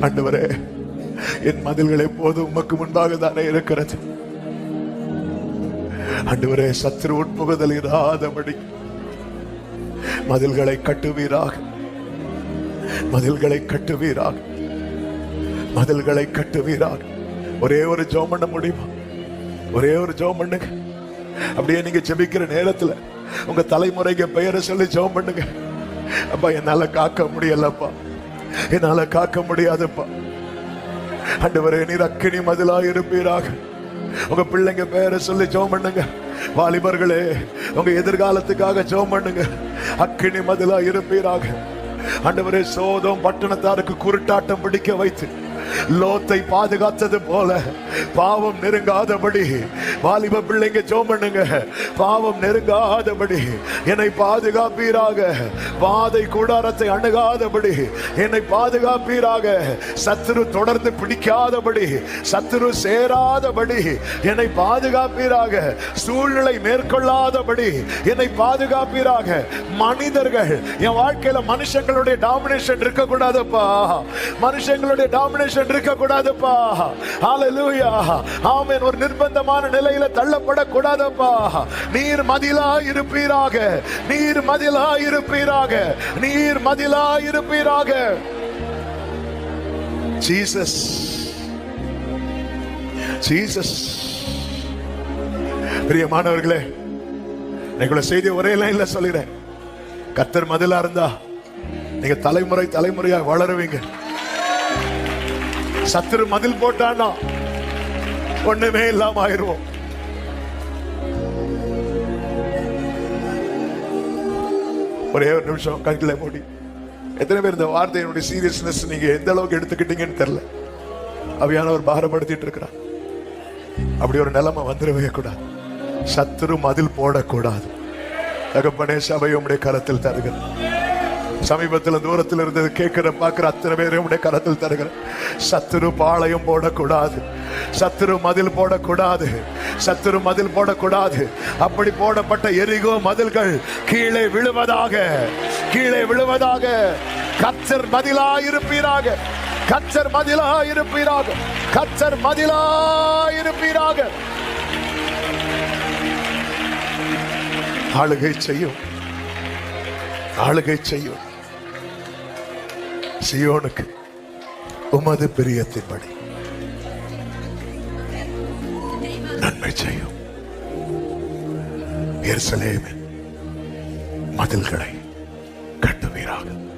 ஆண்டவரே என் மதில்கள் எப்போதும் உமக்கு முன்பாக தானே இருக்கிறது. ஆண்டவரே சத்ரு உட்புகுதல் இராதபடி மதில்களை கட்டுவீராக. மதில்களை கட்டுவீராக. மதில்களை கட்டுவீராக. ஒரே ஒரு ஜோம் பண்ண முடியுமா? ஒரே ஒரு ஜோம் பண்ணுங்க அப்படியே நீங்க ஜெபிக்கிற நேரத்துல உங்க தலைமுறைக்கு பெயரை சொல்லி ஜோம் பண்ணுங்க அப்பா என்னால காக்க முடியலப்பா. என்னால காக்க முடியாதுப்பா. அண்டவரே நீர் அக்கினி மதிலா இருப்பீராக. உங்க பிள்ளைங்க பேரை சொல்லி ஜோம் பண்ணுங்க. வாலிபர்களே உங்க எதிர்காலத்துக்காக ஜோம் பண்ணுங்க. அக்கினி மதிலா இருப்பீராக. அண்டவரே சோதம் பட்டணத்தாருக்கு குருட்டாட்டம் பிடிக்க வைத்து லோத்தை பாதுகாத்தது போல பாவம் நெருங்காதபடி. வாலிப பிள்ளைங்க ஜோம் பண்ணுங்க. பாவம் நெருங்காதபடி. என்னை பாதுகாப்பீராக. பாதை கூடாரத்தை அணுகாதபடி. என்னை பாதுகாப்பீராக. சத்துரு தொடர்ந்து பிடிக்காதபடி. சத்துரு சேராதபடி. என்னை பாதுகாப்பீராக. சூழ்நிலை மேற்கொள்ளாதபடி. என்னை பாதுகாப்பீராக. மனிதர்கள். என் வாழ்க்கையில மனுஷங்களுடைய டாமினேஷன் இருக்க கூடாதுப்பா மனுஷங்களுடைய டாமினேஷன் இருக்க கூடாதுப்பா ஹalleluya ஆமென். ஒரு நிர்பந்தமான நிலையில தள்ளப்பட கூடாதுப்பா நீர் மதிலா இருப்பீராக. நீர் மதிலா இருப்பீராக. நீர் மதிலா இருப்பீராக. ஜீசஸ் ஜீசஸ் பிரியமானவர்களே எங்களை செய்தி ஒரே லைன்ல சொல்லிடுறேன். கத்தர் மதிலா இருந்தா நீங்க தலைமுறை தலைமுறையாக வளருவீங்க. சத்துரு மதில் போட்டான்னா ஒண்ணுமே இல்லாம ஆயிருவோம். ஒரே ஒரு நிமிஷம் கண்களை மூடி. எத்தனை பேர் இந்த வார்த்தையினுடைய சீரியஸ்னஸ் நீங்க எந்த அளவுக்கு எடுத்துக்கிட்டீங்கன்னு தெரியல. அவையானவர் பாரப்படுத்திட்டு இருக்கிறார் அப்படி ஒரு நிலைமை வந்துடவே கூடாது. சத்துரு மதில் போடக்கூடாது. தகப்பனே சபை உடைய கரத்தில் தருகிறேன் சமீபத்தில் தூரத்தில் இருந்தது கேட்கிற பார்க்கிற அத்தனை பேரையும் உடைய கரத்தில் தருகிறேன். சத்துரு பாளையம் போடக்கூடாது. சத்துரு மதில் போடக்கூடாது. சத்துரு மதில் போடக்கூடாது. அப்படி போடப்பட்ட எரிகோ மதில்கள் கீழே விழுவதாக கீழே விழுவதாக கச்சர் மதிலா இருப்பீராக கச்சர் மதிலா இருப்பீராக கச்சர் மதிலா இருப்பீராக ஆளுகை செய்யும். ஆளுகை செய்யும். சியோனுக்கு உமது பிரியத்தின்படி. நன்மை செய்யும். எருசலேமின் மதில்களை கட்டுவீராக.